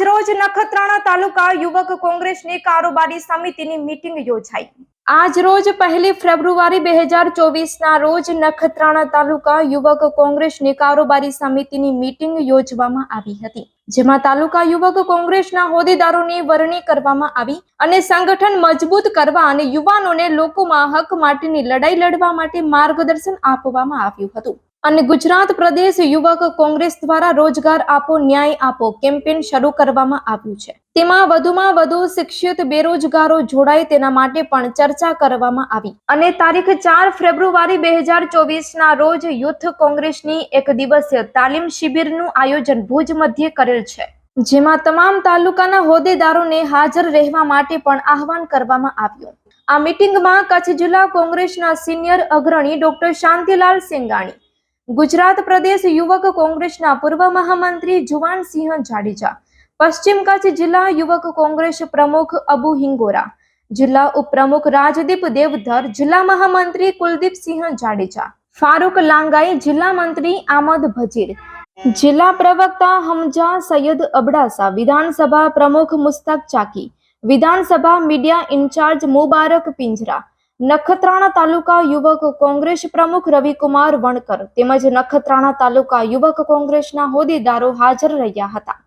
આજરોજ નખત્રાણા તાલુકા યુવક કોંગ્રેસની કારોબારી સમિતિની મીટિંગ યોજાઈ. આજરોજ પહેલી ફેબ્રુઆરી બે હજાર ચોવીસના રોજ નખત્રાણા તાલુકા યુવક કોંગ્રેસની કારોબારી સમિતિની મીટિંગ યોજવામાં આવી હતી, જેમાં તાલુકા યુવક કોંગ્રેસના હોદ્દેદારોની વરણી કરવામાં આવી અને સંગઠન મજબૂત કરવા અને યુવાનોને લોકોમાં હક માટેની લડાઈ લડવા માટે માર્ગદર્શન આપવામાં આવ્યું હતું. અને ગુજરાત પ્રદેશ યુવક કોંગ્રેસ દ્વારા રોજગાર આપો, ન્યાય આપો કેમ્પેન શરૂ કરવામાં આવ્યું છે. તેમાં વધુમાં વધુ શિક્ષિત બેરોજગારો જોડાય તેના માટે પણ ચર્ચા કરવામાં આવી. અને તારીખ ચાર ફેબ્રુઆરી બે હજાર ચોવીસના રોજ યુથ કોંગ્રેસની એક દિવસીય તાલીમ શિબિરનું આયોજન ભુજ મધ્યે કરેલ છે. જેમાં તમામ તાલુકાના હોદ્દેદારોને હાજર રહેવા માટે પણ આહવાન કરવામાં આવ્યું. આ મીટિંગમાં કચ્છ જિલ્લા કોંગ્રેસના સિનિયર અગ્રણી ડોક્ટર શાંતિલાલ સેંગાણી ગુજરાત પ્રદેશ યુવક કોંગ્રેસના પૂર્વ મહામંત્રી જુવાનસિંહ જાડેજા, પશ્ચિમ કચ્છ જિલ્લા યુવક કોંગ્રેસ પ્રમુખ અબુ હિંગોરા, જિલ્લા ઉપપ્રમુખ રાજદીપ દેવધર, જિલ્લા મહામંત્રી કુલદીપસિંહ જાડેજા, ફારૂક લાંગાઈ, જિલ્લા મંત્રી આમદ ભજીર, જિલ્લા પ્રવક્તા હમજા સૈયદ અબડાસા, વિધાનસભા પ્રમુખ મુસ્તક ચાકી, વિધાનસભા મીડિયા ઇન્ચાર્જ મુબારક પિંજરા નખત્રાણા તાલુકા યુવક કોંગ્રેસ પ્રમુખ રવિકુમાર વણકર તેમજ નખત્રાણા તાલુકા યુવક કોંગ્રેસના હોદ્દેદારો હાજર રહ્યા હતા.